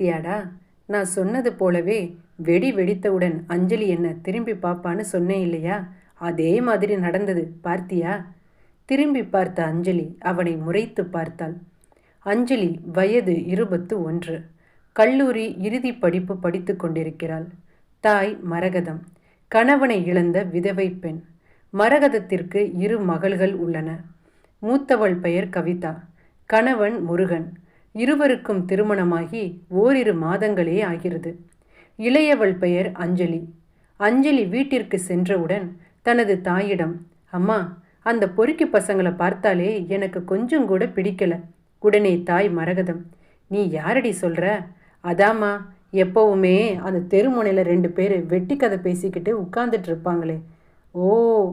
பார்த்தியாடா நான் சொன்னது போலவே வெடி வெடித்தவுடன் அஞ்சலி என்ன திரும்பி பார்ப்பான்னு சொன்னேன் இல்லையா? அதே மாதிரி நடந்தது பார்த்தியா? திரும்பி பார்த்த அஞ்சலி அவனை முறைத்து பார்த்தாள். அஞ்சலி வயது இருபத்து ஒன்று. கல்லூரி இறுதி படிப்பு படித்து கொண்டிருக்கிறாள். தாய் மரகதம். கணவனை இழந்த விதவை பெண். மரகதத்திற்கு இரு மகள்கள் உள்ளன. மூத்தவள் பெயர் கவிதா. கணவன் முருகன். இருவருக்கும் திருமணமாகி ஓரிரு மாதங்களே ஆகிறது. இளையவள் பெயர் அஞ்சலி. அஞ்சலி வீட்டிற்கு சென்றவுடன் தனது தாயிடம் அம்மா அந்த பொறுக்கி பசங்களை பார்த்தாலே எனக்கு கொஞ்சம் கூட பிடிக்கல. உடனே தாய் மரகதம் நீ யாரடி சொல்ற? அதாம்மா எப்பவுமே அந்த தெருமுனையில் ரெண்டு பேர் வெட்டி கதை பேசிக்கிட்டு உட்கார்ந்துட்டு இருப்பாங்களே ஓ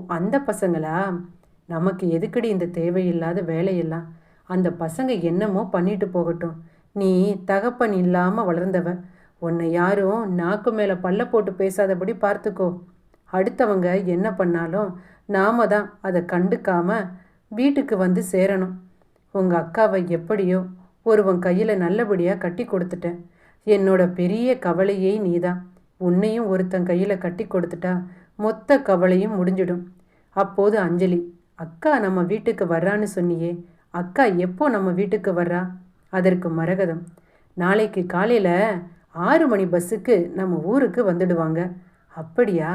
அந்த பசங்களா? நமக்கு எதுக்கடி இந்த தேவையில்லாத வேலையெல்லாம்? அந்த பசங்க என்னமோ பண்ணிட்டு போகட்டும். நீ தகப்பன் இல்லாமல் வளர்ந்தவ உன்னை யாரும் நாக்கு மேலே பல்ல போட்டு பேசாதபடி பார்த்துக்கோ. அடுத்தவங்க என்ன பண்ணாலும் நாம தான் அதை கண்டுக்காம வீட்டுக்கு வந்து சேரணும். உங்கள் அக்காவை எப்படியோ ஒருவன் கையில் நல்லபடியாக கட்டி கொடுத்துட்டேன். என்னோட பெரிய கவலையே நீதான். உன்னையும் ஒருத்தன் கையில் கட்டி கொடுத்துட்டா மொத்த கவலையும் முடிஞ்சிடும். அப்போது அஞ்சலி அக்கா நம்ம வீட்டுக்கு வர்றான்னு சொன்னியே அக்கா எப்போ நம்ம வீட்டுக்கு வர்றா? அதற்கு மரகதம். நாளைக்கு காலையில் ஆறு மணி பஸ்ஸுக்கு நம்ம ஊருக்கு வந்துடுவாங்க. அப்படியா?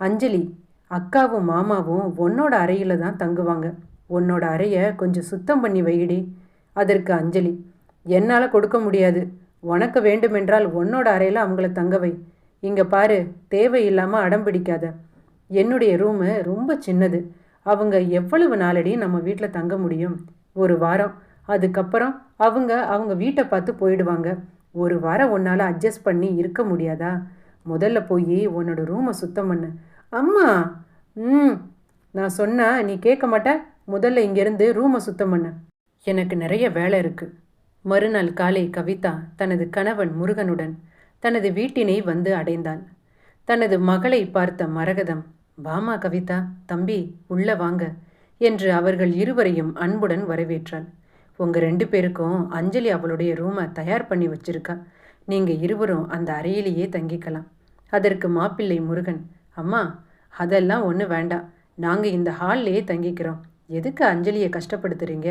அஞ்சலி அக்காவும் மாமாவும் உன்னோட அறையில் தான் தங்குவாங்க. உன்னோட அறையை கொஞ்சம் சுத்தம் பண்ணி வையிடி அதற்கு அஞ்சலி என்னால் கொடுக்க முடியாது. உனக்கு வேண்டுமென்றால் உன்னோட அறையில் அவங்கள தங்க வை. இங்கே பாரு தேவையில்லாமல் அடம் பிடிக்காத. என்னுடைய ரூமு ரொம்ப சின்னது. அவங்க எவ்வளவு நாளடி நம்ம வீட்டில் தங்க முடியும்? ஒரு வாரம். அதுக்கப்புறம் அவங்க அவங்க வீட்டை பார்த்து போயிடுவாங்க. ஒரு வாரம் உன்னால் அட்ஜஸ்ட் பண்ணி இருக்க முடியாதா? முதல்ல போய் உன்னோட ரூமை சுத்தம் பண்ணு. அம்மா! ம். நான் சொன்னால் நீ கேட்க மாட்ட. முதல்ல இங்கேருந்து ரூமை சுத்தம் பண்ணு. எனக்கு நிறைய வேலை இருக்குது மறுநாள் காலை கவிதா தனது கணவன் முருகனுடன் தனது வீட்டினை வந்து அடைந்தாள். தனது மகளை பார்த்த மரகதம் வாமா கவிதா தம்பி உள்ள வாங்க. என்று அவர்கள் இருவரையும் அன்புடன் வரவேற்றாள். உங்கள் ரெண்டு பேருக்கும் அஞ்சலி அவளுடைய ரூமை தயார் பண்ணி வச்சிருக்கா. நீங்கள் இருவரும் அந்த அறையிலேயே தங்கிக்கலாம். அதற்கு மாப்பிள்ளை முருகன் அம்மா அதெல்லாம் ஒன்றும் வேண்டாம். நாங்கள் இந்த ஹால்லையே தங்கிக்கிறோம். எதுக்கு அஞ்சலியை கஷ்டப்படுத்துறீங்க?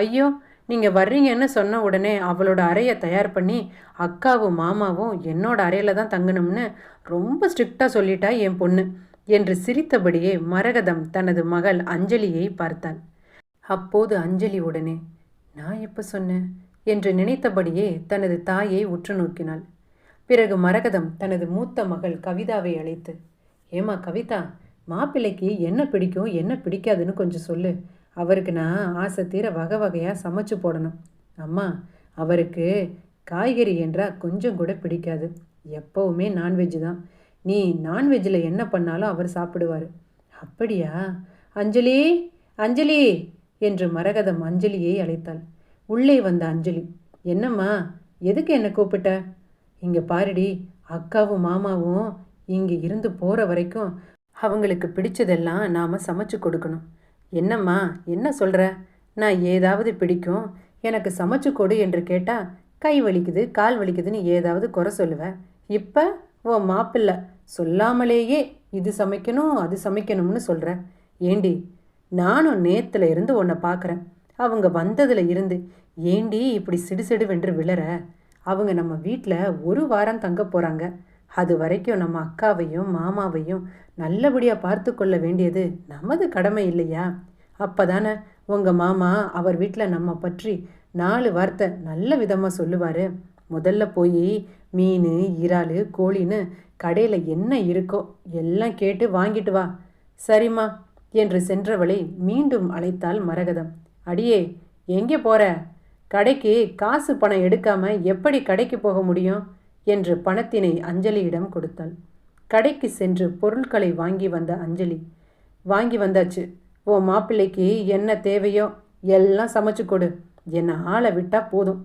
ஐயோ நீங்கள் வர்றீங்கன்னு சொன்ன உடனே அவளோட அறையை தயார் பண்ணி அக்காவும் மாமாவும் என்னோட அறையில் தான் தங்கணும்னு ரொம்ப ஸ்ட்ரிக்டாக சொல்லிட்டா என் பொண்ணு. என்று சிரித்தபடியே மரகதம் தனது மகள் அஞ்சலியை பார்த்தாள். அப்போது அஞ்சலி உடனே நான் எப்போ சொன்னேன் என்று நினைத்தபடியே தனது தாயை உற்று நோக்கினாள். பிறகு மரகதம் தனது மூத்த மகள் கவிதாவை அழைத்து ஏமா கவிதா மாப்பிள்ளைக்கு என்ன பிடிக்கும் என்ன பிடிக்காதுன்னு கொஞ்சம் சொல்லு. அவருக்கு நான் ஆசை தீர வகை வகையாக சமைச்சு போடணும். அம்மா அவருக்கு காய்கறி என்றால் கொஞ்சம் கூட பிடிக்காது. எப்போவுமே நான்வெஜ் தான். நீ நான்வெஜ்ஜில் என்ன பண்ணாலும் அவர் சாப்பிடுவார். அப்படியா? அஞ்சலி அஞ்சலி! என்று மரகதம் அஞ்சலியை அழைத்தாள். உள்ளே வந்த அஞ்சலி என்னம்மா எதுக்கு என்னை கூப்பிட்ட? இங்கே பாருடி அக்காவும் மாமாவும் இங்கே இருந்து போகிற வரைக்கும் அவங்களுக்கு பிடிச்சதெல்லாம் நாம் சமைச்சு கொடுக்கணும். என்னம்மா என்ன சொல்கிற நான் ஏதாவது பிடிக்கும். எனக்கு சமைச்சு கொடு என்று கேட்டால் கை வலிக்குது கால் வலிக்குதுன்னு ஏதாவது குறை சொல்லுவேன் இப்போ ஓ மாப்பிள்ளை. சொல்லாமலேயே இது சமைக்கணும் அது சமைக்கணும்னு சொல்கிறேன் ஏண்டி நானும் நேத்துல இருந்து உன்னை பார்க்குறேன் அவங்க வந்ததில் இருந்து ஏண்டி இப்படி சிடுசிடு வென்று விழற? அவங்க நம்ம வீட்டில் ஒரு வாரம் தங்க போகிறாங்க அது வரைக்கும் நம்ம அக்காவையும் மாமாவையும் நல்லபடியாக பார்த்து கொள்ள வேண்டியது நமது கடமை இல்லையா? அப்போ தானே உங்கள் மாமா அவர் வீட்டில் நம்ம பற்றி நாலு வார்த்தை நல்ல விதமாக சொல்லுவார். முதல்ல போய் மீன் இறால் கோழின்னு கடையில் என்ன இருக்கோ எல்லாம் கேட்டு வாங்கிட்டு வா. சரிம்மா என்று சென்றவளை மீண்டும் அழைத்தாள் மரகதம். அடியே எங்கே போற? கடைக்கு காசு பணம் எடுக்காம எப்படி கடைக்கு போக முடியும்? என்று பணத்தினை அஞ்சலியிடம் கொடுத்தாள். கடைக்கு சென்று பொருட்களை வாங்கி வந்த அஞ்சலி வாங்கி வந்தாச்சு. ஓ மாப்பிள்ளைக்கு என்ன தேவையோ எல்லாம் சமைச்சு கொடு. என்னை ஆளை விட்டா போதும்.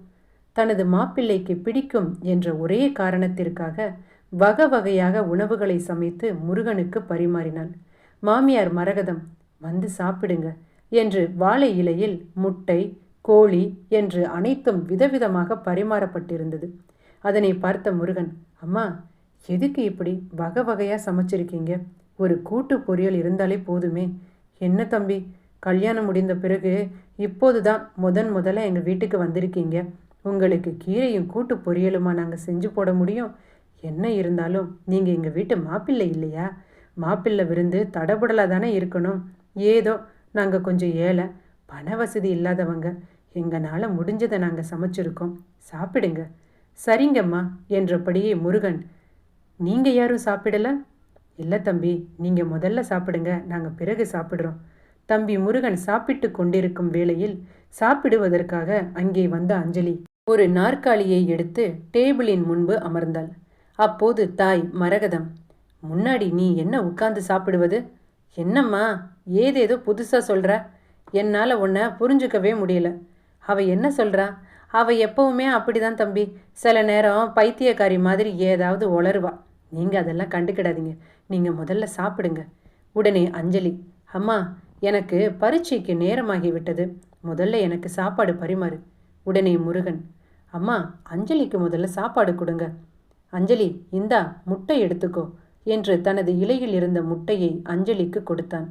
தனது மாப்பிள்ளைக்கு பிடிக்கும் என்ற ஒரே காரணத்திற்காக வகை வகையாக உணவுகளை சமைத்து முருகனுக்கு பரிமாறினான் மாமியார் மரகதம் வந்து சாப்பிடுங்க என்று வாழை இலையில் முட்டை கோழி என்று அனைத்தும் விதவிதமாக பரிமாறப்பட்டிருந்தது. அதனை பார்த்த முருகன் அம்மா எதுக்கு இப்படி வகை வகையாக சமைச்சிருக்கீங்க? ஒரு கூட்டு பொரியல் இருந்தாலே போதுமே. என்ன தம்பி கல்யாணம் முடிந்த பிறகு இப்போது தான் முதன் முதல்ல எங்கள் வீட்டுக்கு வந்திருக்கீங்க? உங்களுக்கு கீரையும் கூட்டு பொரியலுமா நாங்கள் செஞ்சு போட முடியும்? என்ன இருந்தாலும் நீங்கள் எங்கள் வீட்டு மாப்பிள்ளை இல்லையா? மாப்பிள்ளை விருந்து தடபுடலாக தானே இருக்கணும். ஏதோ நாங்கள் கொஞ்சம் ஏழை பண வசதி இல்லாதவங்க. எங்களால் முடிஞ்சதை நாங்கள் சமைச்சிருக்கோம். சாப்பிடுங்க. சரிங்கம்மா என்றபடியே முருகன் நீங்கள் யாரும் சாப்பிடலை? இல்லை தம்பி நீங்கள் முதல்ல சாப்பிடுங்க. நாங்கள் பிறகு சாப்பிட்றோம். தம்பி முருகன் சாப்பிட்டு கொண்டிருக்கும் வேளையில் சாப்பிடுவதற்காக அங்கே வந்த அஞ்சலி ஒரு நாற்காலியை எடுத்து டேபிளின் முன்பு அமர்ந்தாள். அப்போது தாய் மரகதம் முன்னாடி நீ என்ன உட்கார்ந்து சாப்பிடுவது? என்னம்மா ஏதேதோ புதுசாக சொல்கிற என்னால் உன்னை புரிஞ்சுக்கவே முடியல. அவ என்ன சொல்கிறா அவ எப்பவுமே அப்படிதான் தம்பி. சில நேரம் பைத்தியக்காரி மாதிரி ஏதாவது உளருவா நீங்கள் அதெல்லாம் கண்டுக்கிடாதீங்க. நீங்கள் முதல்ல சாப்பிடுங்க. உடனே அஞ்சலி அம்மா எனக்கு பரீட்சைக்கு நேரமாகி விட்டது முதல்ல எனக்கு சாப்பாடு பரிமாறு. உடனே முருகன் அம்மா அஞ்சலிக்கு முதல்ல சாப்பாடு கொடுங்க. அஞ்சலி இந்தா முட்டை எடுத்துக்கோ என்று தனது இலையில் இருந்த முட்டையை அஞ்சலிக்கு கொடுத்தான்.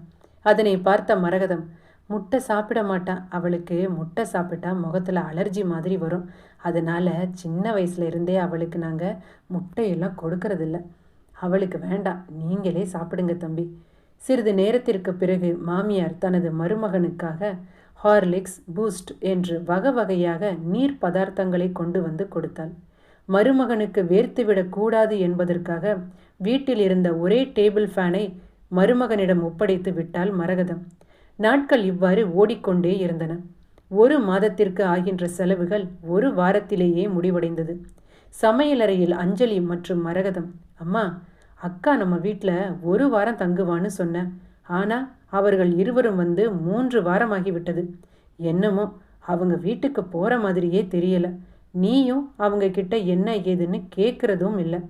அதனை பார்த்த மரகதம் முட்டை சாப்பிட மாட்டான் அவளுக்கு முட்டை சாப்பிட்டா முகத்தில் அலர்ஜி மாதிரி வரும். அதனால சின்ன வயசுல இருந்தே அவளுக்கு நாங்கள் முட்டையெல்லாம் கொடுக்கறதில்ல. அவளுக்கு வேண்டாம் நீங்களே சாப்பிடுங்க தம்பி. சிறிது நேரத்திற்கு பிறகு மாமியார் தனது மருமகனுக்காக ஹார்லிக்ஸ் பூஸ்ட் என்று வகை வகையாக நீர் பதார்த்தங்களை கொண்டு வந்து கொடுத்தாள். மருமகனுக்கு வேர்த்துவிடக் கூடாது என்பதற்காக வீட்டில் இருந்த ஒரே டேபிள் ஃபேனை மருமகனிடம் ஒப்படைத்து விட்டால் மரகதம். நாட்கள் இவ்வாறு ஓடிக்கொண்டே இருந்தன. ஒரு மாதத்திற்கு ஆகின்ற செலவுகள் ஒரு வாரத்திலேயே முடிவடைந்தது. சமையலறையில் அஞ்சலி மற்றும் மரகதம் அம்மா அக்கா நம்ம வீட்டில் ஒரு வாரம் தங்குவான்னு சொன்ன. ஆனால் அவர்கள் இருவரும் வந்து மூன்று வாரமாகிவிட்டது. என்னமோ அவங்க வீட்டுக்கு போகிற மாதிரியே தெரியல. நீயும் அவங்க கிட்ட என்ன ஏதுன்னு கேட்குறதும் இல்லை.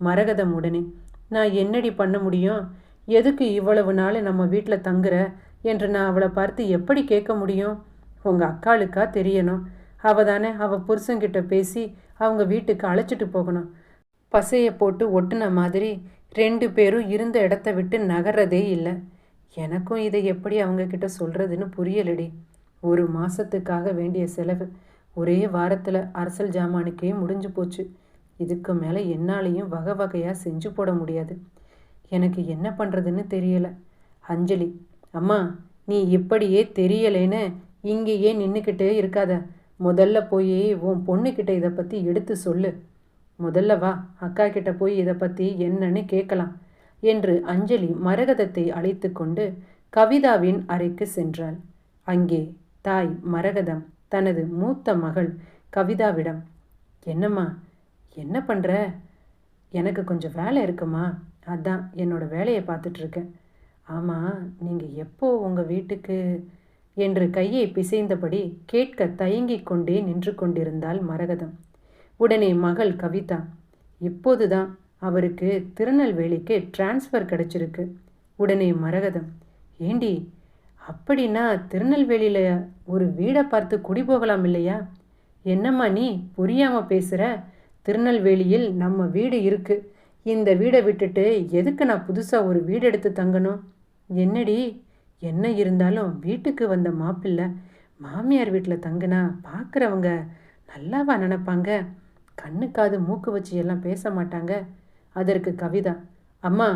மரகதம் உடனே நான் என்னடி பண்ண முடியும்? எதுக்கு இவ்வளவு நாள் நம்ம வீட்டில் தங்குற? என்று நான் அவளை பார்த்து எப்படி கேட்க முடியும்? உங்கள் அக்காளுக்கா தெரியணும். அவ தானே அவள் புருஷங்கிட்ட பேசி அவங்க வீட்டுக்கு அழைச்சிட்டு போகணும். பசையை போட்டு ஒட்டுன மாதிரி ரெண்டு பேரும் இருந்த இடத்த விட்டு நகர்றதே இல்லை. எனக்கும் இதை எப்படி அவங்கக்கிட்ட சொல்கிறதுன்னு புரியலடி. ஒரு மாதத்துக்காக வேண்டிய செலவு ஒரே வாரத்தில் அரசல் ஜாமானுக்கே முடிஞ்சு போச்சு. இதுக்கு மேலே என்னாலையும் வகை வகையாக செஞ்சு போட முடியாது. எனக்கு என்ன பண்ணுறதுன்னு தெரியல. அஞ்சலி அம்மா நீ இப்படியே தெரியலேன்னு இங்கேயே நின்றுக்கிட்டே இருக்காத. முதல்ல போய் உன் பொண்ணுக்கிட்ட இதை பற்றி எடுத்து சொல்லு. முதல்ல வா அக்கா கிட்ட போய் இதை பற்றி என்னன்னு கேட்கலாம். என்று அஞ்சலி மரகதத்தை அழைத்து கொண்டு கவிதாவின் அறைக்கு சென்றாள். அங்கே தாய் மரகதம் தனது மூத்த மகள் கவிதாவிடம் என்னம்மா என்ன பண்ணுற எனக்கு கொஞ்சம் வேலை இருக்குமா? அதான் என்னோட வேலையை பார்த்துட்ருக்கேன். ஆமாம் நீங்கள் எப்போ உங்கள் வீட்டுக்கு? என்று கையை பிசைந்தபடி கேட்க தயங்கிக் கொண்டே நின்று கொண்டிருந்தாள் மரகதம். உடனே மகள் கவிதா இப்போதுதான் அவருக்கு திருநெல்வேலிக்கு டிரான்ஸ்ஃபர் கிடச்சிருக்கு. உடனே மரகதம் ஏண்டி அப்படின்னா திருநெல்வேலியில் ஒரு வீடை பார்த்து குடி போகலாம் இல்லையா? என்னம்மா நீ புரியாமல் பேசுகிற திருநெல்வேலியில் நம்ம வீடு இருக்கு. இந்த வீடை விட்டுட்டு எதுக்கு நான் புதுசாக ஒரு வீடு எடுத்து தங்கணும்? என்னடி என்ன இருந்தாலும் வீட்டுக்கு வந்த மாப்பிள்ளை மாமியார் வீட்டில் தங்குனா பார்க்குறவங்க நல்லாவா நினப்பாங்க? கண்ணுக்காது மூக்கு வச்சு எல்லாம் பேச மாட்டாங்க. அதற்கு கவிதா அம்மா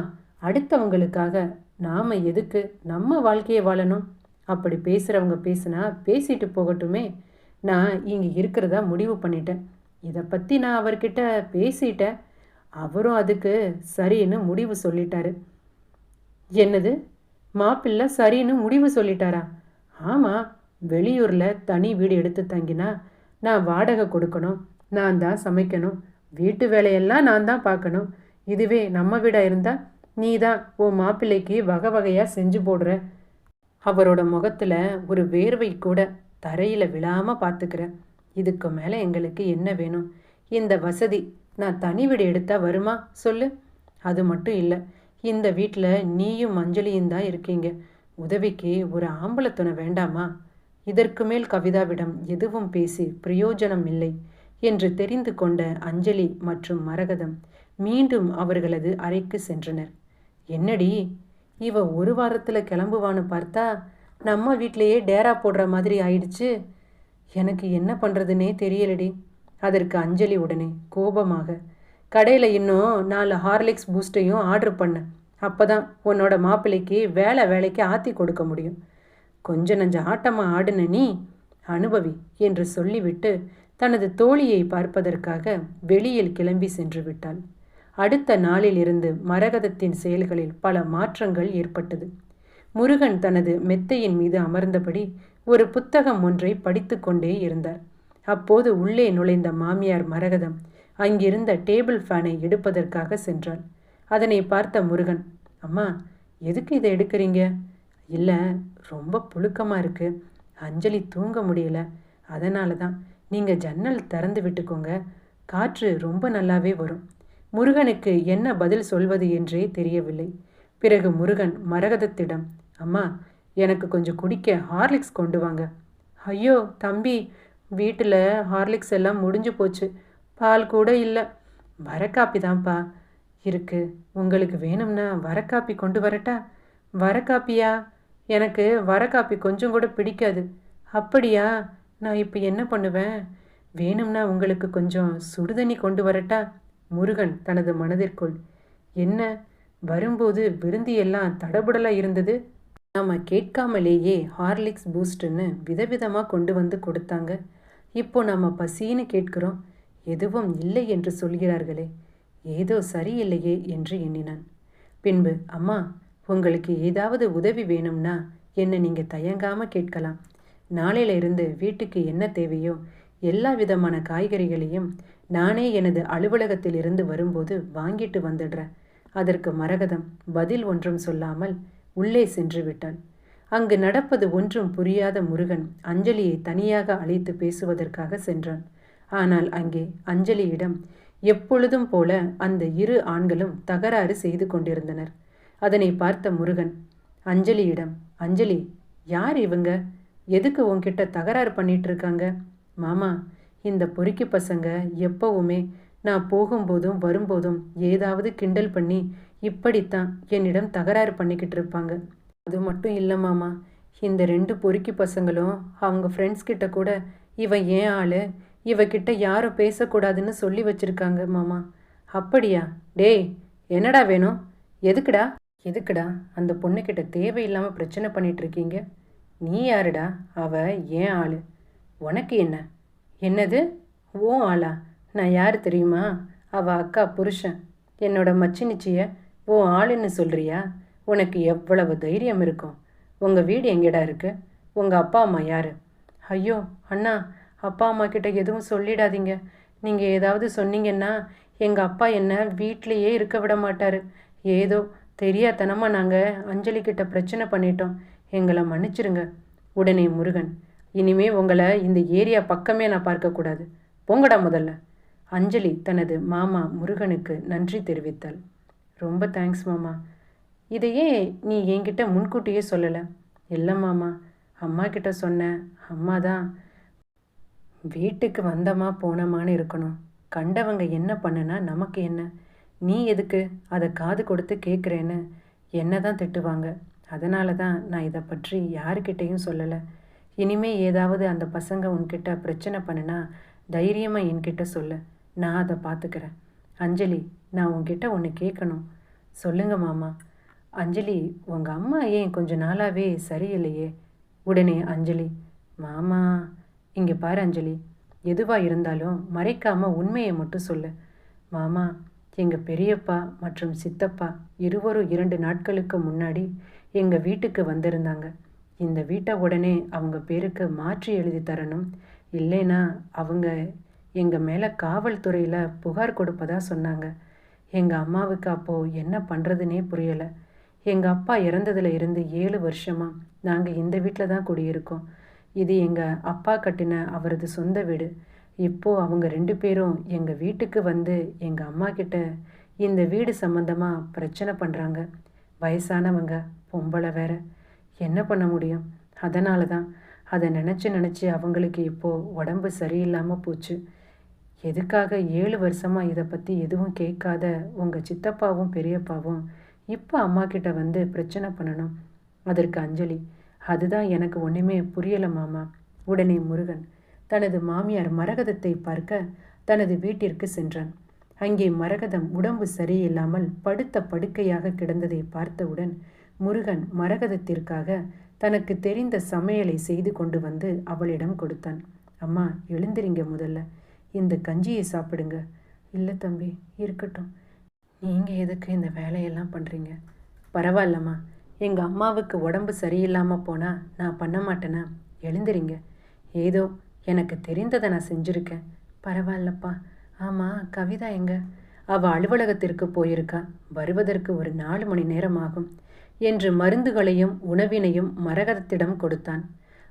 அடுத்தவங்களுக்காக நாம் எதுக்கு நம்ம வாழ்க்கையை வாழணும்? அப்படி பேசுகிறவங்க பேசுனா பேசிட்டு போகட்டுமே. நான் இங்கே இருக்கிறதா முடிவு பண்ணிட்டேன். இதை பற்றி நான் அவர்கிட்ட பேசிட்டேன். அவரும் அதுக்கு சரின்னு முடிவு சொல்லிட்டாரு. என்னது? மாப்பிள்ளை சரின்னு முடிவு சொல்லிட்டாரா? ஆமாம் வெளியூரில் தனி வீடு எடுத்து தங்கினா நான் வாடகை கொடுக்கணும். நான் தான் சமைக்கணும். வீட்டு வேலையெல்லாம் நான் தான் பார்க்கணும். இதுவே நம்ம வீடாக இருந்தால் நீ தான் உன் மாப்பிள்ளைக்கு வகை வகையாக செஞ்சு போடுற. அவரோட முகத்தில் ஒரு வேர்வை கூட தரையில் விழாமல் பார்த்துக்கிற இதுக்கு மேலே எங்களுக்கு என்ன வேணும்? இந்த வசதி நான் தனி வீடு எடுத்தால் வருமா? சொல்லு. அது மட்டும் இல்லை இந்த வீட்டில் நீயும் அஞ்சலியும் தான் இருக்கீங்க. உதவிக்கு ஒரு ஆம்பளை துணை வேண்டாமா? இதற்கு மேல் கவிதாவிடம் எதுவும் பேசி பிரயோஜனம் இல்லை என்று தெரிந்து கொண்ட அஞ்சலி மற்றும் மரகதம் மீண்டும் அவர்களது அறைக்கு சென்றனர். என்னடி இவ ஒரு வாரத்தில் கிளம்புவான்னு பார்த்தா நம்ம வீட்டிலேயே டேரா போடுற மாதிரி ஆயிடுச்சு. எனக்கு என்ன பண்ணுறதுனே தெரியலடி. அதற்கு அஞ்சலி உடனே கோபமாக கடையில் இன்னும் நாலு ஹார்லிக்ஸ் பூஸ்ட்டையும் ஆர்டர் பண்ண. அப்போ தான் உன்னோட மாப்பிள்ளைக்கு வேலை வேலைக்கு ஆற்றி கொடுக்க முடியும். கொஞ்ச நஞ்ச ஆட்டமாக ஆடுன நீ அனுபவி என்று சொல்லிவிட்டு தனது தோழியை பார்ப்பதற்காக வெளியில் கிளம்பி சென்று விட்டாள். அடுத்த நாளிலிருந்து மரகதத்தின் செயல்களில் பல மாற்றங்கள் ஏற்பட்டது. முருகன் தனது மெத்தையின் மீது அமர்ந்தபடி ஒரு புத்தகம் ஒன்றை படித்து கொண்டே இருந்தார். அப்போது உள்ளே நுழைந்த மாமியார் மரகதம் அங்கிருந்த டேபிள் ஃபேனை எடுப்பதற்காக சென்றாள் அதனை பார்த்த முருகன் அம்மா எதுக்கு இதை எடுக்கிறீங்க? இல்லை ரொம்ப புழுக்கமாக இருக்குது அஞ்சலி தூங்க முடியல. அதனால தான். நீங்கள் ஜன்னல் திறந்து விட்டுக்கோங்க. காற்று ரொம்ப நல்லாவே வரும். முருகனுக்கு என்ன பதில் சொல்வது என்றே தெரியவில்லை. பிறகு முருகன் மரகதத்திடம் அம்மா எனக்கு கொஞ்சம் குடிக்க ஹார்லிக்ஸ் கொண்டு வாங்க. ஐயோ தம்பி வீட்டில் ஹார்லிக்ஸ் எல்லாம் முடிஞ்சு போச்சு. பால் கூட இல்லை. வரக்காப்பி தான்ப்பா. இருக்கு உங்களுக்கு வேணும்னா வரக்காப்பி கொண்டு வரட்டா? வரக்காப்பியா? எனக்கு வரக்காப்பி கொஞ்சம் கூட பிடிக்காது. அப்படியா? நான் இப்போ என்ன பண்ணுவேன்? வேணும்னா உங்களுக்கு கொஞ்சம் சுடுதண்ணி கொண்டு வரட்டா? முருகன் தனது மனதிற்குள் என்ன வரும்போது விருந்தியெல்லாம் தடபுடலாக இருந்தது? நாம் கேட்காமலேயே ஹார்லிக்ஸ் பூஸ்ட்னு விதவிதமாக கொண்டு வந்து கொடுத்தாங்க. இப்போ நம்ம பசின்னு கேட்கிறோம். எதுவும் இல்லை என்று சொல்கிறார்களே. ஏதோ சரியில்லையே என்று எண்ணினான். பின்பு அம்மா உங்களுக்கு ஏதாவது உதவி வேணும்னா என்னை நீங்கள் தயங்காமல் கேட்கலாம். நாளையில இருந்து வீட்டுக்கு என்ன தேவையோ எல்லா விதமான காய்கறிகளையும் நானே எனது அலுவலகத்தில் இருந்து வரும்போது வாங்கிட்டு வந்துடுறேன். அதற்கு மரகதம் பதில் ஒன்றும் சொல்லாமல் உள்ளே சென்று விட்டான். அங்கு நடப்பது ஒன்றும் புரியாத முருகன் அஞ்சலியை தனியாக அழைத்து பேசுவதற்காக சென்றான். ஆனால் அங்கே அஞ்சலியிடம் எப்பொழுதும் போல அந்த இரு ஆண்களும் தகராறு செய்து கொண்டிருந்தனர். அதனை பார்த்த முருகன் அஞ்சலியிடம் அஞ்சலி யார் இவங்க? எதுக்கு உன்கிட்ட தகராறு பண்ணிட்டு இருக்காங்க? மாமா இந்த பொறுக்கி பசங்க எப்பவுமே நான் போகும்போதும் வரும்போதும் ஏதாவது கிண்டல் பண்ணி இப்படித்தான் என்னிடம் தகராறு பண்ணிக்கிட்டு இருப்பாங்க. அது மட்டும் இல்லை மாமா. இந்த ரெண்டு பொறுக்கி பசங்களும் அவங்க ஃப்ரெண்ட்ஸ் கிட்ட கூட இவன் ஏன் ஆள்? இவகிட்ட யாரும் பேசக்கூடாதுன்னு சொல்லி வச்சிருக்காங்க மாமா. அப்படியா? டேய் என்னடா வேணும்? எதுக்குடா? எதுக்குடா? அந்த பொண்ணுக்கிட்ட தேவையில்லாமல் பிரச்சனை பண்ணிகிட்ருக்கீங்க இருக்கீங்க. நீ யாருடா? அவ ஏன் ஆள்? உனக்கு என்ன? என்னது? ஓ ஆளா? நான் யார் தெரியுமா? அவ அக்கா புருஷன். என்னோட மச்சினிச்சிய ஓ ஆளுன்னு சொல்றியா? உனக்கு எவ்வளவு தைரியம் இருக்கும்? உங்கள் வீடு எங்கேடா இருக்கு? உங்கள் அப்பா அம்மா யார்? ஐயோ அண்ணா அப்பா அம்மா கிட்ட எதுவும் சொல்லிடாதீங்க. நீங்கள் ஏதாவது சொன்னீங்கன்னா எங்கள் அப்பா என்ன வீட்லேயே இருக்க விட மாட்டார். ஏதோ தெரியாதனமாக நாங்கள் அஞ்சலி கிட்ட பிரச்சனை பண்ணிட்டோம். எங்களை மன்னிச்சிருங்க. உடனே முருகன் இனிமே உங்களை இந்த ஏரியா பக்கமே நான் பார்க்கக்கூடாது போங்கடா முதல்ல. அஞ்சலி தனது மாமா முருகனுக்கு நன்றி தெரிவித்தாள். ரொம்ப தேங்க்ஸ் மாமா. இதையே நீ என்கிட்ட முன்கூட்டியே சொல்லலை? இல்லை மாமா அம்மா கிட்ட சொன்னேன் அம்மா தான். வீட்டுக்கு வந்தமா போனமான்னு இருக்கணும். கண்டவங்க என்ன பண்ணுனா நமக்கு என்ன? நீ எதுக்கு அதை காது கொடுத்து கேட்குறேன்னு என்ன தான் திட்டுவாங்க. அதனால தான் நான் இதை பற்றி யாருக்கிட்டேயும் சொல்லலை. இனிமே ஏதாவது அந்த பசங்க உன்கிட்ட பிரச்சனை பண்ணுனா தைரியமாக என்கிட்ட சொல்லு. நான் அதை பார்த்துக்கிறேன் அஞ்சலி நான் உன்கிட்ட ஒன்று கேட்கணும் சொல்லுங்க மாமா. அஞ்சலி உங்கள் அம்மா ஏன் கொஞ்ச நாளாகவே சரியில்லையே? உடனே அஞ்சலி மாமா இங்கே பாரு அஞ்சலி. எதுவாக இருந்தாலும் மறைக்காமல் உண்மையை மட்டும் சொல்லு. மாமா எங்கள் பெரியப்பா மற்றும் சித்தப்பா இருவரும் இரண்டு நாட்களுக்கு முன்னாடி எங்கள் வீட்டுக்கு வந்திருந்தாங்க. இந்த வீட்டை உடனே அவங்க பேருக்கு மாற்றி எழுதி தரணும். இல்லைன்னா அவங்க எங்கள் மேலே காவல்துறையில் புகார் கொடுப்பதா சொன்னாங்க. எங்கள் அம்மாவுக்கு அப்போது என்ன பண்ணுறதுனே புரியலை. எங்கள் அப்பா இறந்ததில் இருந்து ஏழு வருஷமாக நாங்கள் இந்த வீட்டில் தான் குடியிருக்கோம். இது எங்கள் அப்பா கட்டின அவரது சொந்த வீடு. இப்போது அவங்க ரெண்டு பேரும் எங்கள் வீட்டுக்கு வந்து எங்கள் அம்மா கிட்ட இந்த வீடு சம்மந்தமாக பிரச்சனை பண்ணுறாங்க வயசானவங்க பொம்பளை வேற. என்ன பண்ண முடியும்? அதனால தான். அதை நினச்சி நினச்சி அவங்களுக்கு இப்போது உடம்பு சரியில்லாமல் போச்சு. எதுக்காக ஏழு வருஷமாக இதை பற்றி எதுவும் கேட்காத உங்கள் சித்தப்பாவும் பெரியப்பாவும் இப்போ அம்மா கிட்ட வந்து பிரச்சனை பண்ணணும். அதற்கு அஞ்சலி. அதுதான் எனக்கு ஒன்றுமே புரியலை மாமா. உடனே முருகன் தனது மாமியார் மரகதத்தை பார்க்க தனது வீட்டிற்கு சென்றான். அங்கே மரகதம் உடம்பு சரியில்லாமல் படுத்த படுக்கையாக கிடந்ததை பார்த்தவுடன் முருகன் மரகதத்திற்காக தனக்கு தெரிந்த சமையலை செய்து கொண்டு வந்து அவளிடம் கொடுத்தான். அம்மா எழுந்திரிங்க முதல்ல. இந்த கஞ்சியை சாப்பிடுங்க. இல்லை தம்பி இருக்கட்டும். நீங்கள் எதுக்கு இந்த வேலையெல்லாம் பண்ணுறீங்க பரவாயில்லம்மா. எங்கள் அம்மாவுக்கு உடம்பு சரியில்லாமல் போனால் நான் பண்ண மாட்டேனா? எழுந்திரிங்க. ஏதோ எனக்கு தெரிந்ததை நான் செஞ்சுருக்கேன். பரவாயில்லப்பா. ஆமாம் கவிதா எங்க? அவள் அலுவலகத்திற்கு போயிருக்கா. வருவதற்கு ஒரு நாலு மணி நேரம் ஆகும் என்று மருந்துகளையும் உணவினையும் மரகதத்திடம் கொடுத்தான்.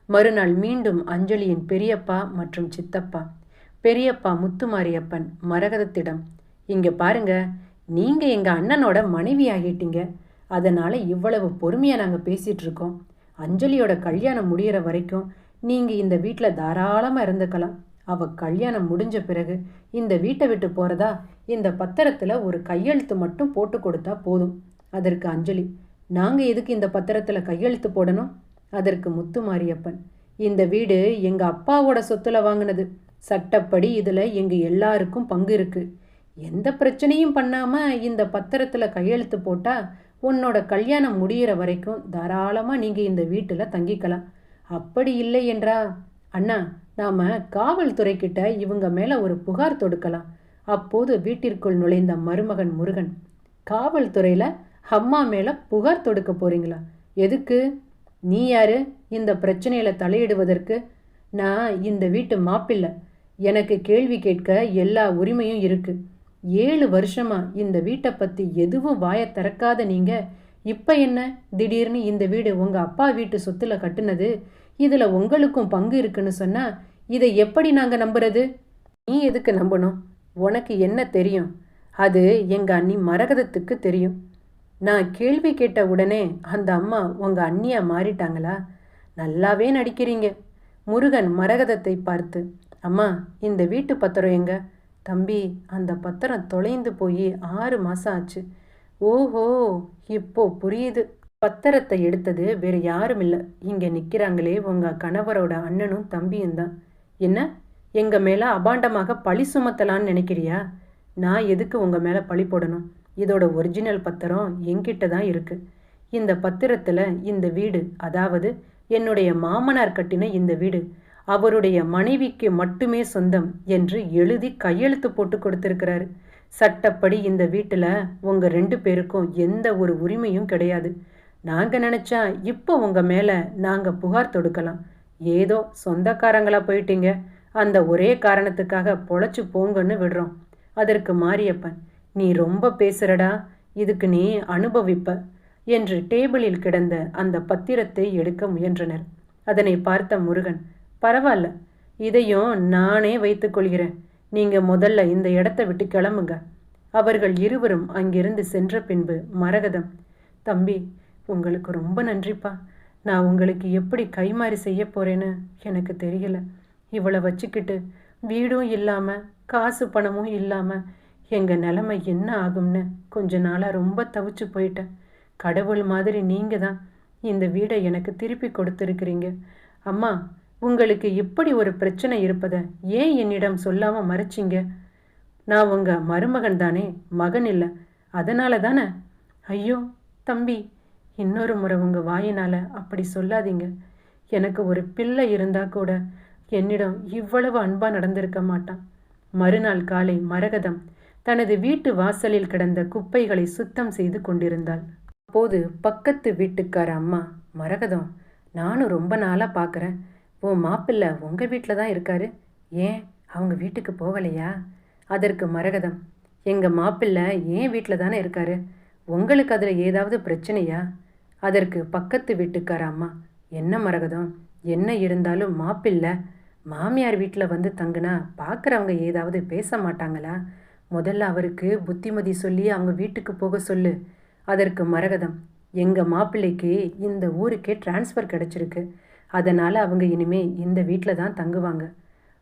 மறுநாள் மீண்டும் அஞ்சலியின் பெரியப்பா மற்றும் சித்தப்பா பெரியப்பா முத்துமாரியப்பன் மரகதத்திடம் இங்க பாருங்க நீங்க எங்க அண்ணனோட மனைவி ஆகிட்டீங்க. அதனால இவ்வளவு பொறுமையா நாங்க பேசிட்டு இருக்கோம். அஞ்சலியோட கல்யாணம் முடியிற வரைக்கும் நீங்க இந்த வீட்டில் தாராளமா இருந்துக்கலாம். அவ கல்யாணம் முடிஞ்ச பிறகு இந்த வீட்டை விட்டு போறதா இந்த பத்திரத்துல ஒரு கையெழுத்து மட்டும் போட்டு கொடுத்தா போதும். அதற்கு அஞ்சலி நாங்கள் எதுக்கு இந்த பத்திரத்தில் கையெழுத்து போடணும்? அதற்கு முத்துமாரியப்பன் இந்த வீடு எங்கள் அப்பாவோட சொத்துல வாங்கினது. சட்டப்படி இதில் எங்கள் எல்லாருக்கும் பங்கு இருக்கு. எந்த பிரச்சனையும் பண்ணாமல் இந்த பத்திரத்தில் கையெழுத்து போட்டால் உன்னோட கல்யாணம் முடியிற வரைக்கும் தாராளமாக நீங்கள் இந்த வீட்டில் தங்கிக்கலாம். அப்படி இல்லை என்றா? அண்ணா நாம் காவல்துறைக்கிட்ட இவங்க மேலே ஒரு புகார் தொடுக்கலாம். அப்போது வீட்டிற்குள் நுழைந்த மருமகன் முருகன் காவல்துறையில் அம்மா மேலே புகார் தொடுக்க போறீங்களா? எதுக்கு? நீ யாரு? இந்த பிரச்சனையில் தலையிடுவதற்கு நான் இந்த வீட்டு மாப்பிள்ளை. எனக்கு கேள்வி கேட்க எல்லா உரிமையும் இருக்கு. ஏழு வருஷமா இந்த வீட்டை பற்றி எதுவும் வாய திறக்காத நீங்க. இப்போ என்ன? திடீர்னு இந்த வீடு உங்க அப்பா வீட்டு சொத்துல கட்டுனது. இதில் உங்களுக்கும் பங்கு இருக்குன்னு சொன்னால் இதை எப்படி நாங்கள் நம்புறது? நீ எதுக்கு நம்பணும்? உனக்கு என்ன தெரியும்? அது எங்கள் அண்ணி மரகதத்துக்கு தெரியும். நான் கேள்வி கேட்ட உடனே அந்த அம்மா உங்க அண்ணியா மாறிட்டாங்களா? நல்லாவே நடிக்கிறீங்க. முருகன் மரகதத்தை பார்த்து அம்மா இந்த வீட்டு பத்திரம் எங்க? தம்பி அந்த பத்திரம் தொலைந்து போய் ஆறு மாசம் ஆச்சு. ஓஹோ இப்போ புரியுது. பத்திரத்தை எடுத்தது வேறு யாரும் இல்லை இங்கே நிற்கிறாங்களே உங்கள் கணவரோட அண்ணனும் தம்பியும் தான். என்ன? எங்கள் மேலே அபாண்டமாக பழி சுமத்தலான்னு நினைக்கிறியா? நான் எதுக்கு உங்கள் மேலே பழி போடணும்? இதோட ஒரிஜினல் பத்திரம் என்கிட்ட தான் இருக்கு. இந்த பத்திரத்தில் இந்த வீடு அதாவது என்னுடைய மாமனார் கட்டின இந்த வீடு அவருடைய மனைவிக்கு மட்டுமே சொந்தம் என்று எழுதி கையெழுத்து போட்டு கொடுத்திருக்கிறாரு. சட்டப்படி இந்த வீட்டில் உங்கள் ரெண்டு பேருக்கும் எந்த ஒரு உரிமையும் கிடையாது. நாங்கள் நினச்சா இப்போ உங்கள் மேலே நாங்கள் புகார் தொடுக்கலாம். ஏதோ சொந்தக்காரங்களா போயிட்டீங்க. அந்த ஒரே காரணத்துக்காக பொழைச்சி போங்கன்னு விடுறோம். அதற்கு மாரியப்பன் நீ ரொம்ப பேசுறடா இதுக்கு நீ அனுபவிப்ப என்று டேபிளில் கிடந்த அந்த பத்திரத்தை எடுக்க முயன்றனர். அதனை பார்த்த முருகன் பரவாயில்ல இதையும் நானே வைத்துக்கொள்கிறேன் நீங்க முதல்ல இந்த இடத்த விட்டு கிளம்புங்க. அவர்கள் இருவரும் அங்கிருந்து சென்ற பின்பு மரகதம் தம்பி உங்களுக்கு ரொம்ப நன்றிப்பா. நான் உங்களுக்கு எப்படி கைமாறி செய்ய போறேன்னு எனக்கு தெரியல. இவளை வச்சுக்கிட்டு வீடும் இல்லாமல் காசு பணமும் இல்லாமல் எங்கள் நிலைமை என்ன ஆகும்னு கொஞ்ச நாளாக ரொம்ப தவிச்சு போயிட்டேன். கடவுள் மாதிரி நீங்கள் தான் இந்த வீடை எனக்கு திருப்பி கொடுத்துருக்கிறீங்க. அம்மா உங்களுக்கு இப்படி ஒரு பிரச்சனை இருப்பதை ஏன் என்னிடம் சொல்லாமல் மறைச்சிங்க? நான் உங்கள் மருமகன் தானே மகன் இல்லை. அதனால தானே? ஐயோ தம்பி இன்னொரு முறை உங்கள் வாயினால் அப்படி சொல்லாதீங்க. எனக்கு ஒரு பிள்ளை இருந்தால் கூட என்னிடம் இவ்வளவு அன்பாக நடந்திருக்க மாட்டான். மறுநாள் காலை மரகதம் தனது வீட்டு வாசலில் கிடந்த குப்பைகளை சுத்தம் செய்து கொண்டிருந்தாள். அப்போது பக்கத்து வீட்டுக்கார அம்மா மரகதம் நானும் ரொம்ப நாளாக பார்க்குறேன் உன் மாப்பிள்ளை உங்கள் வீட்டில் தான் இருக்காரு. ஏன்? அவங்க வீட்டுக்கு போகலையா? அதற்கு மரகதம் எங்கள் மாப்பிள்ளை ஏன் வீட்டில் தானே இருக்காரு? உங்களுக்கு அதில் ஏதாவது பிரச்சனையா? அதற்கு பக்கத்து வீட்டுக்கார அம்மா என்ன மரகதம் என்ன இருந்தாலும் மாப்பிள்ளை மாமியார் வீட்டில் வந்து தங்குனா பார்க்குறவங்க ஏதாவது பேச மாட்டாங்களா? முதல்ல அவருக்கு புத்திமதி சொல்லி அவங்க வீட்டுக்கு போக சொல்லு. அதற்கு மரகதம் எங்கள் மாப்பிள்ளைக்கு இந்த ஊருக்கே டிரான்ஸ்ஃபர் கிடச்சிருக்கு. அதனால் அவங்க இனிமே இந்த வீட்டில் தான் தங்குவாங்க.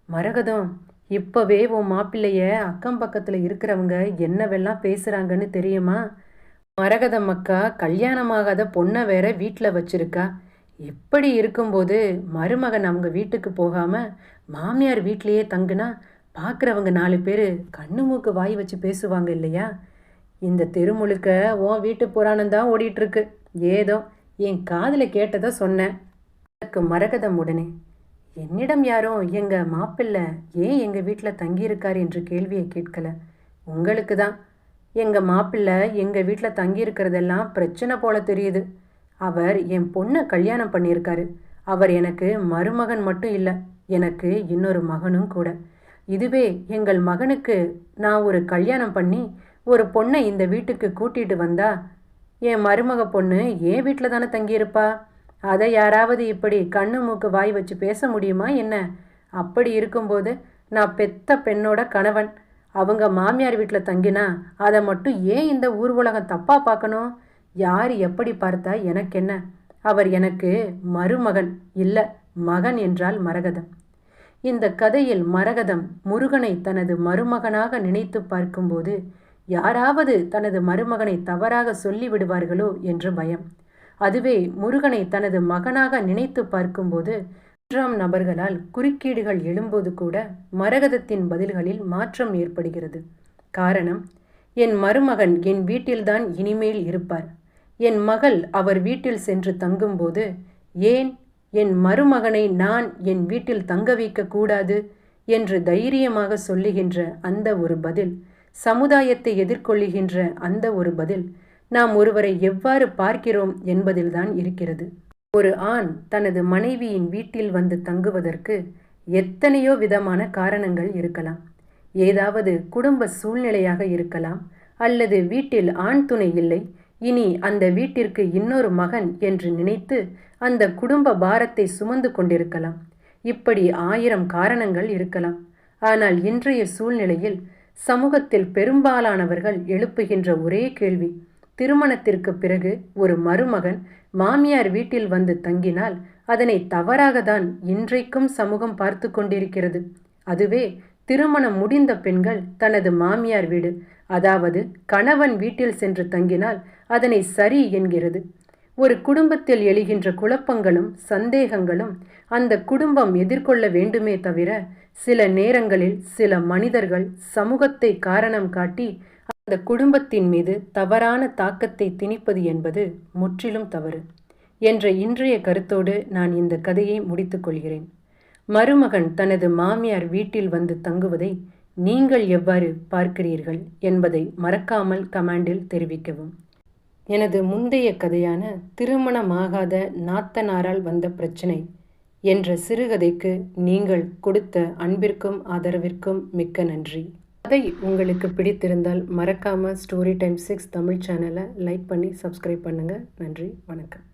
மரகதம் இப்போவே உன் மாப்பிள்ளைய அக்கம் பக்கத்தில் இருக்கிறவங்க என்னவெல்லாம் பேசுகிறாங்கன்னு தெரியுமா? மரகதம் அக்கா கல்யாணமாகாத பொண்ணை வேற வீட்டில் வச்சிருக்கா. இப்படி இருக்கும்போது மருமகன் அவங்க வீட்டுக்கு போகாமல் மாமியார் வீட்லேயே தங்குனா பார்க்குறவங்க நாலு பேர் கண்ணு மூக்கு வாய் வச்சு பேசுவாங்க இல்லையா? இந்த தெருமுழுக்க உன் வீட்டு புராணம் தான் ஓடிட்டுருக்கு. ஏதோ என் காதில் கேட்டதை சொன்னேன். எனக்கு மரகதம் உடனே என்னிடம் யாரும் எங்கள் மாப்பிள்ளை ஏன் எங்கள் வீட்டில் தங்கியிருக்கார்? என்று கேள்வியை கேட்கல. உங்களுக்கு தான். எங்கள் மாப்பிள்ளை எங்கள் வீட்டில் தங்கியிருக்கிறதெல்லாம் பிரச்சனை போல தெரியுது. அவர் என் பொண்ணை கல்யாணம் பண்ணியிருக்காரு. அவர் எனக்கு மருமகன் மட்டும் இல்லை எனக்கு இன்னொரு மகனும் கூட. இதுவே எங்கள் மகனுக்கு நான் ஒரு கல்யாணம் பண்ணி ஒரு பொண்ணை இந்த வீட்டுக்கு கூட்டிட்டு வந்தா என் மருமக பொண்ணு என் வீட்டில் தானே தங்கியிருப்பா? அதை யாராவது இப்படி கண்ணு மூக்கு வாய் வச்சு பேச முடியுமா என்ன? அப்படி இருக்கும்போது நான் பெத்த பெண்ணோட கணவன். அவங்க மாமியார் வீட்டில் தங்கினா அதை மட்டும் ஏன் இந்த ஊர் உலகம் தப்பாக பார்க்கணும்? யார் எப்படி பார்த்தா எனக்கு என்ன? அவர் எனக்கு மருமகன் இல்லை மகன் என்றால் மரகதம். இந்த கதையில் மரகதம் முருகனை தனது மருமகனாக நினைத்து பார்க்கும்போது யாராவது தனது மருமகனை தவறாக சொல்லிவிடுவார்களோ என்று பயம். அதுவே முருகனை தனது மகனாக நினைத்து பார்க்கும்போது மூன்றாம் நபர்களால் குறுக்கீடுகள் எழும்போது கூட மரகதத்தின் பதில்களில் மாற்றம் ஏற்படுகிறது. காரணம் என் மருமகன் என் வீட்டில்தான் இனிமேல் இருப்பார். என் மகள் அவர் வீட்டில் சென்று தங்கும்போது ஏன் என் மருமகனை நான் என் வீட்டில் தங்க வைக்கக்கூடாது என்று தைரியமாக சொல்லுகின்ற அந்த ஒரு பதில் சமுதாயத்தை எதிர்கொள்ளுகின்ற அந்த ஒரு பதில் நாம் ஒருவரை எவ்வாறு பார்க்கிறோம் என்பதில்தான் இருக்கிறது. ஒரு ஆண் தனது மனைவியின் வீட்டில் வந்து தங்குவதற்கு எத்தனையோ விதமான காரணங்கள் இருக்கலாம். ஏதாவது குடும்ப சூழ்நிலையாக இருக்கலாம் அல்லது வீட்டில் ஆண் துணை இல்லை இனி அந்த வீட்டிற்கு இன்னொரு மகன் என்று நினைத்து அந்த குடும்ப பாரத்தை சுமந்து கொண்டிருக்கலாம். இப்படி ஆயிரம் காரணங்கள் இருக்கலாம். ஆனால் இன்றைய சூழ்நிலையில் சமூகத்தில் பெரும்பாலானவர்கள் எழுப்புகின்ற ஒரே கேள்வி திருமணத்திற்கு பிறகு ஒரு மருமகன் மாமியார் வீட்டில் வந்து தங்கினால் அதனை தவறாக தான் இன்றைக்கும் சமூகம் பார்த்து கொண்டிருக்கிறது. அதுவே திருமணம் முடிந்த பெண்கள் தனது மாமியார் வீடு அதாவது கணவன் வீட்டில் சென்று தங்கினால் அதனை சரி என்கிறது. ஒரு குடும்பத்தில் எழுகின்ற குழப்பங்களும் சந்தேகங்களும் அந்த குடும்பம் எதிர்கொள்ள வேண்டுமே தவிர சில நேரங்களில் சில மனிதர்கள் சமூகத்தை காரணம் காட்டி அந்த குடும்பத்தின் மீது தவறான தாக்கத்தை திணிப்பது என்பது முற்றிலும் தவறு என்ற இன்றைய கருத்தோடு நான் இந்த கதையை முடித்துக்கொள்கிறேன் மருமகன் தனது மாமியார் வீட்டில் வந்து தங்குவதை நீங்கள் எவ்வாறு பார்க்கிறீர்கள் என்பதை மறக்காமல் கமாண்டில் தெரிவிக்கவும். எனது முந்தைய கதையான திருமணமாகாத நாத்தனாரால் வந்த பிரச்சனை என்ற சிறுகதைக்கு நீங்கள் கொடுத்த அன்பிற்கும் ஆதரவிற்கும் மிக்க நன்றி. கதை உங்களுக்கு பிடித்திருந்தால் மறக்காமல் ஸ்டோரி டைம் சிக்ஸ் தமிழ் சேனலை லைக் பண்ணி சப்ஸ்கிரைப் பண்ணுங்கள் நன்றி வணக்கம்.